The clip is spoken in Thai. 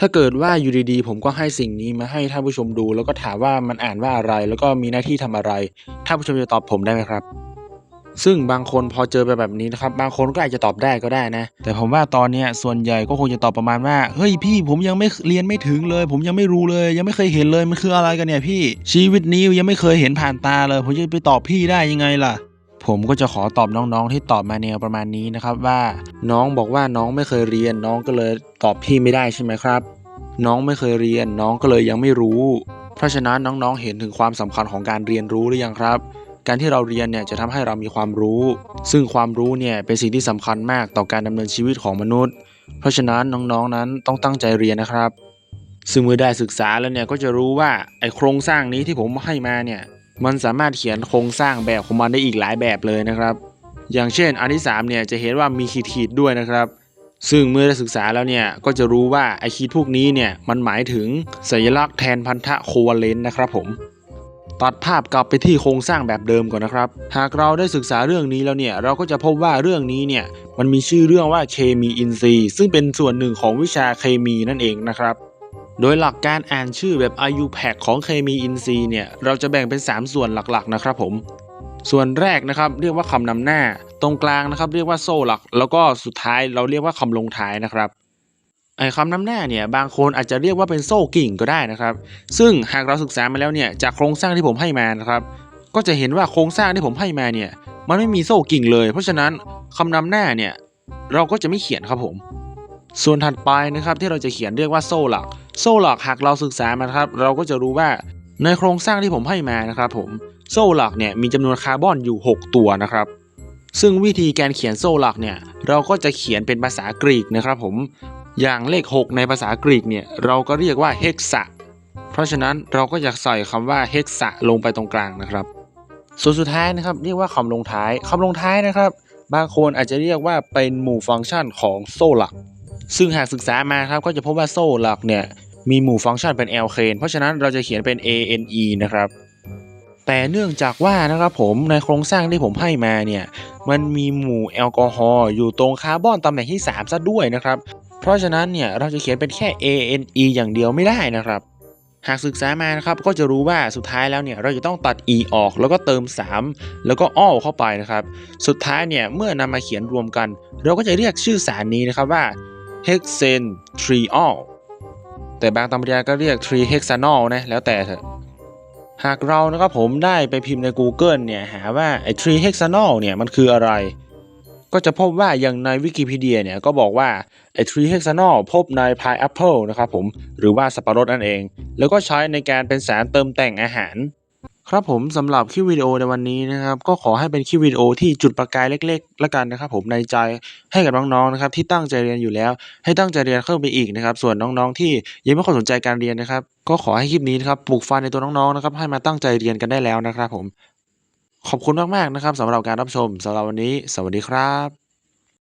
ถ้าเกิดว่าอยู่ดีๆผมก็ให้สิ่งนี้มาให้ท่านผู้ชมดู แล้วก็ถามว่ามันอ่านว่าอะไร แล้วก็มีหน้าที่ทำอะไรท่านผู้ชมจะตอบผมได้ไหมครับ ซึ่งบางคนพอเจอไปแบบนี้นะครับ บางคนก็อาจจะตอบได้ก็ได้นะ แต่ผมว่าตอนนี้ส่วนใหญ่ก็คงจะตอบประมาณว่าเฮ้ยพี่ผมยังไม่เรียนไม่ถึงเลย ผมยังไม่รู้เลย ยังไม่เคยเห็นเลยมันคืออะไรกันเนี่ยพี่ชีวิตนี้ยังไม่เคยเห็นผ่านตาเลย ผมจะไปตอบพี่ได้ยังไงล่ะ ผมก็จะขอตอบน้องๆที่ตอบมาแนวประมาณนี้นะครับว่า น้องบอกว่าน้องไม่เคยเรียน น้องก็เลยตอบพี่ไม่ได้ใช่ไหมครับ น้องไม่เคยเรียน น้องก็เลยยังไม่รู้ เพราะฉะนั้นน้องๆเห็นถึงความสำคัญของการเรียนรู้หรือยังครับ การที่เราเรียนเนี่ยจะทำให้เรามีความรู้ ซึ่งความรู้เนี่ยเป็นสิ่งที่สำคัญมากต่อการดำเนินชีวิตของมนุษย์ เพราะฉะนั้นน้องๆนั้นต้องตั้งใจเรียนนะครับซึ่งเมื่อได้ศึกษาแล้วเนี่ยก็จะรู้ว่าไอโครงสร้างนี้ที่ผมให้มาเนี่ย มันสามารถเขียนโครงสร้างแบบของมันได้อีกหลายแบบเลยนะครับ อย่างเช่นอันที่3เนี่ยจะเห็นว่ามีขีดๆด้วยนะครับ ซึ่งเมื่อได้ศึกษาแล้วเนี่ยก็จะรู้ว่าไอขีดพวกนี้เนี่ยมันหมายถึงสัญลักษณ์แทนพันธะโควาเลนต์นะครับผมตัดภาพกลับไปที่โครงสร้างแบบเดิมก่อนนะครับ หากเราได้ศึกษาเรื่องนี้แล้วเนี่ย เราก็จะพบว่าเรื่องนี้เนี่ย มันมีชื่อเรื่องว่าเคมีอินทรีย์ ซึ่งเป็นส่วนหนึ่งของวิชาเคมีนั่นเองนะครับ โดยหลักการอ่านชื่อแบบ IUPAC ของเคมีอินทรีย์เนี่ยเราจะแบ่งเป็น 3 ส่วนหลักๆนะครับผม ส่วนแรกนะครับเรียกว่าคำนำหน้า ตรงกลางนะครับเรียกว่าโซ่หลัก แล้วก็สุดท้ายเราเรียกว่าคำลงท้ายนะครับไอ้คำนำหน้าเนี่ยบางคนอาจจะเรียกว่าเป็นโซ่กิ่งก็ได้นะครับ ซึ่งหากเราศึกษามาแล้วเนี่ยจากโครงสร้างที่ผมให้มานะครับ ก็จะเห็นว่าโครงสร้างที่ผมให้มาเนี่ยมันไม่มีโซ่กิ่งเลย เพราะฉะนั้นคำนำหน้าเนี่ยเราก็จะไม่เขียนครับผม ส่วนถัดไปนะครับที่เราจะเขียนเรียกว่าโซ่หลัก โซ่หลักหากเราศึกษามาครับเราก็จะรู้ว่าในโครงสร้างที่ผมให้มานะครับผมโซ่หลักเนี่ยมีจำนวนคาร์บอนอยู่ 6 ตัวนะครับซึ่งวิธีการเขียนโซ่หลักเนี่ยเราก็จะเขียนเป็นภาษากรีกนะครับผมอย่างเลข 6 ในภาษากรีกเนี่ยเราก็เรียกว่าเฮกซะเพราะฉะนั้นเราก็จะใส่คำว่าเฮกซะลงไปตรงกลางนะครับ ส่วนสุดท้ายนะครับเรียกว่าคำลงท้ายคำลงท้ายนะครับ บางคนอาจจะเรียกว่าเป็นหมู่ฟังก์ชันของโซ่หลัก ซึ่งหากศึกษามาครับก็จะพบว่าโซ่หลักเนี่ย มีหมู่ฟังก์ชันเป็นแอลเคนเพราะฉะนั้นเราจะเขียนเป็น ANE นะครับ แต่เนื่องจากว่านะครับผมในโครงสร้างที่ผมให้มาเนี่ย มันมีหมู่แอลกอฮอล์อยู่ตรงคาร์บอนตำแหน่งที่ 3 ซะด้วยนะครับ เพราะฉะนั้นเนี่ยเราจะเขียนเป็นแค่ ANE อย่างเดียวไม่ได้นะครับหากศึกษามานะครับก็จะรู้ว่าสุดท้ายแล้วเนี่ยเราจะต้องตัด e ออกแล้วก็เติม 3 แล้วก็อ้อเข้าไปนะครับ สุดท้ายเนี่ยเมื่อนำมาเขียนรวมกัน เราก็จะเรียกชื่อสารนี้นะครับว่า hexentriol แต่บางตำราก็เรียก trihexanol นะ แล้วแต่เถอะ หากเรานะครับผมได้ไปพิมพ์ใน Google เนี่ย หาว่าไอ้ trihexanol เนี่ย มันคืออะไร ก็จะพบว่าอย่างในวิกิพีเดียเนี่ย ก็บอกว่าไอ้ trihexanol พบใน pineapple นะครับผม หรือว่าสับปะรดนั่นเอง แล้วก็ใช้ในการเป็นสารเติมแต่งอาหาร ครับผมสำหรับคลิปวิดีโอในวันนี้นะครับก็ขอให้เป็นคลิปวิดีโอที่จุดประกายเล็กๆละกันนะครับผมในใจให้กับน้องๆนะครับที่ตั้งใจเรียนอยู่แล้ว ให้ตั้งใจเรียนเข้าไปอีกนะครับส่วนน้องๆที่ยังไม่ค่อยสนใจการเรียนนะครับ ก็ขอให้คลิปนี้นะครับปลุกไฟในตัวน้องๆนะครับให้มาตั้งใจเรียนกันได้แล้วนะครับผมขอบคุณมากๆนะครับสำหรับการรับชมสำหรับวันนี้ สวัสดีครับ